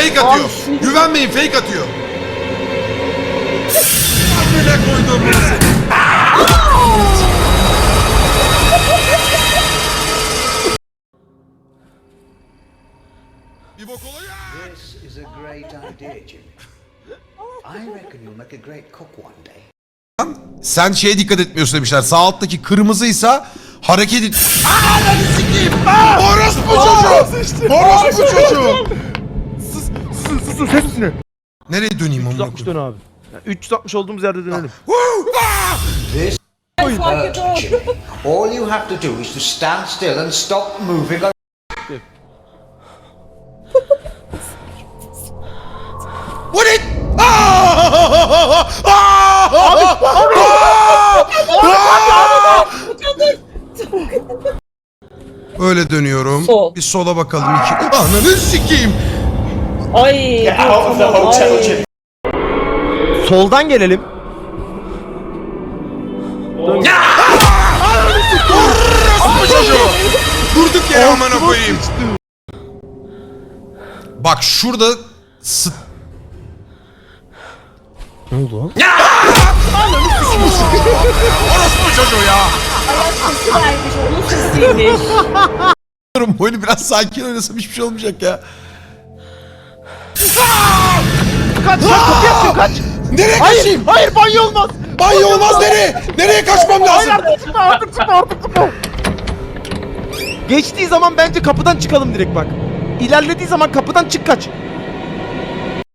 Fake atıyor. Abi, Güvenmeyin fake atıyor. Amına koydum seni. Bir bok oluyor. This is a great idea, Jimmy. I reckon you'll make a great cook one day. Sen şeye dikkat etmiyorsun demişler. Sağ alttaki kırmızıysa hareket et. Ananı sikeyim. Orospu çocuğu. Orospu çocuğu. Sus sus sus sus hepsini. Nereye döneyim amına 360 koyayım? dön abi. Yani 360 olduğumuz yerde dönelim. Jimmy. All you have to do is to stand still and stop moving. Bu ne? Aa! Aa! Öyle dönüyorum. Sol. Bir sola bakalım. iki. Ananı sikeyim. Ay. Soldan gelelim. Çocuğu. Durduk yere amına koyayım. Bak şurada sıt Ne oldu lan? orospu çocuğu ya. Sesi vermiş. Onun sesiymiş. Oyunu biraz sakin oynasam hiçbir şey olmayacak ya. Kaç kaç kapıyı açıyor kaç. Nereye Hayır kaçayım? hayır banyo olmaz. Banyo olmaz nereye? Nereye kaçmam Hayır lazım? artık çıkma artık çıkma artık çıkma. Geçtiği zaman bence kapıdan çıkalım direkt bak. İlerlediği zaman kapıdan çık kaç.